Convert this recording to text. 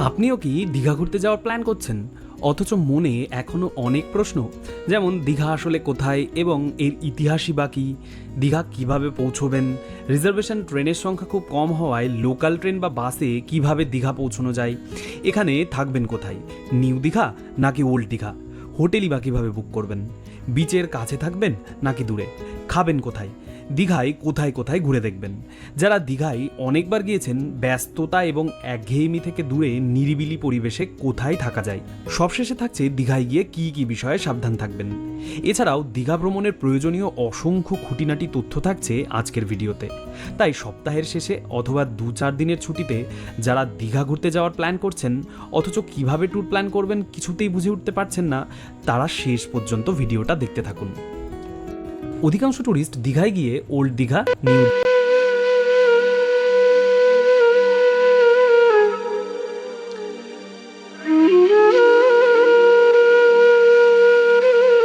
আপনিও কি দীঘা ঘুরতে যাওয়ার প্ল্যান করছেন? অথচ মনে এখনও অনেক প্রশ্ন। যেমন, দীঘা আসলে কোথায় এবং এর ইতিহাসই বা কী? দীঘা কীভাবে পৌঁছবেন? রিজার্ভেশন ট্রেনের সংখ্যা খুব কম হওয়ায় লোকাল ট্রেন বা বাসে কীভাবে দীঘা পৌঁছানো যায়? এখানে থাকবেন কোথায়? নিউ দীঘা নাকি ওল্ড দীঘা? হোটেলই বা কীভাবে বুক করবেন? বিচের কাছে থাকবেন নাকি দূরে? খাবেন কোথায়? দীঘায় কোথায় কোথায় ঘুরে দেখবেন। যারা দীঘায় অনেকবার গিয়েছেন, ব্যস্ততা এবং একঘেয়েমি থেকে দূরে নিরিবিলি পরিবেশে কোথায় থাকা যায়? সবশেষে থাকছে দীঘায় গিয়ে কী কী বিষয়ে সাবধান থাকবেন। এছাড়াও দীঘা ভ্রমণের প্রয়োজনীয় অসংখ্য খুঁটিনাটি তথ্য থাকছে আজকের ভিডিওতে। তাই সপ্তাহের শেষে অথবা দু চার দিনের ছুটিতে যারা দীঘা ঘুরতে যাওয়ার প্ল্যান করছেন, অথচ কীভাবে ট্যুর প্ল্যান করবেন কিছুতেই বুঝে উঠতে পারছেন না, তারা শেষ পর্যন্ত ভিডিওটা দেখতে থাকুন। অধিকাংশ ট্যুরিস্ট দীঘায় গিয়ে ওল্ড দীঘা নিউ